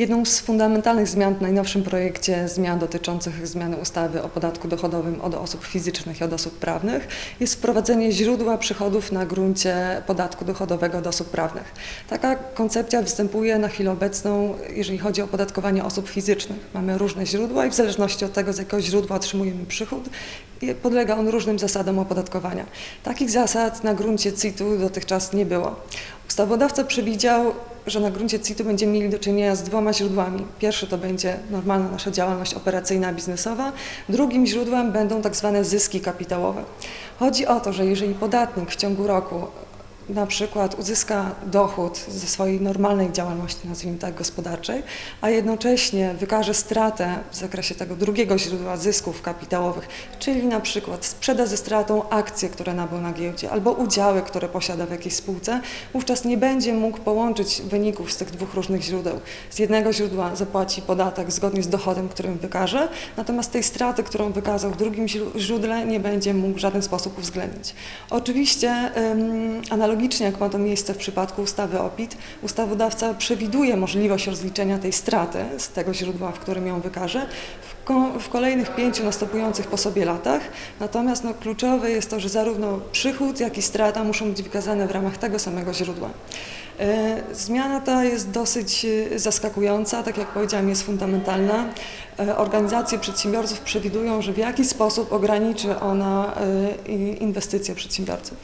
Jedną z fundamentalnych zmian w najnowszym projekcie zmian dotyczących zmiany ustawy o podatku dochodowym od osób fizycznych i od osób prawnych jest wprowadzenie źródła przychodów na gruncie podatku dochodowego od osób prawnych. Taka koncepcja występuje na chwilę obecną, jeżeli chodzi o opodatkowanie osób fizycznych. Mamy różne źródła i w zależności od tego, z jakiego źródła otrzymujemy przychód, podlega on różnym zasadom opodatkowania. Takich zasad na gruncie CIT-u dotychczas nie było. Ustawodawca przewidział, że na gruncie CIT-u będziemy mieli do czynienia z dwoma źródłami. Pierwszy to będzie normalna nasza działalność operacyjna, biznesowa. Drugim źródłem będą tak zwane zyski kapitałowe. Chodzi o to, że jeżeli podatnik w ciągu roku na przykład uzyska dochód ze swojej normalnej działalności, nazwijmy tak, gospodarczej, a jednocześnie wykaże stratę w zakresie tego drugiego źródła zysków kapitałowych, czyli na przykład sprzeda ze stratą akcje, które nabył na giełdzie, albo udziały, które posiada w jakiejś spółce, wówczas nie będzie mógł połączyć wyników z tych dwóch różnych źródeł. Z jednego źródła zapłaci podatek zgodnie z dochodem, którym wykaże, natomiast tej straty, którą wykazał w drugim źró- źródle, nie będzie mógł w żaden sposób uwzględnić. Oczywiście ym, analogicznie jak ma to miejsce w przypadku ustawy o PIT, ustawodawca przewiduje możliwość rozliczenia tej straty z tego źródła, w którym ją wykaże, w, ko- w kolejnych pięciu następujących po sobie latach. Natomiast no, kluczowe jest to, że zarówno przychód, jak i strata muszą być wykazane w ramach tego samego źródła. E, Zmiana ta jest dosyć e, zaskakująca, tak jak powiedziałam, jest fundamentalna. E, Organizacje przedsiębiorców przewidują, że w jakiś sposób ograniczy ona inwestycje przedsiębiorców.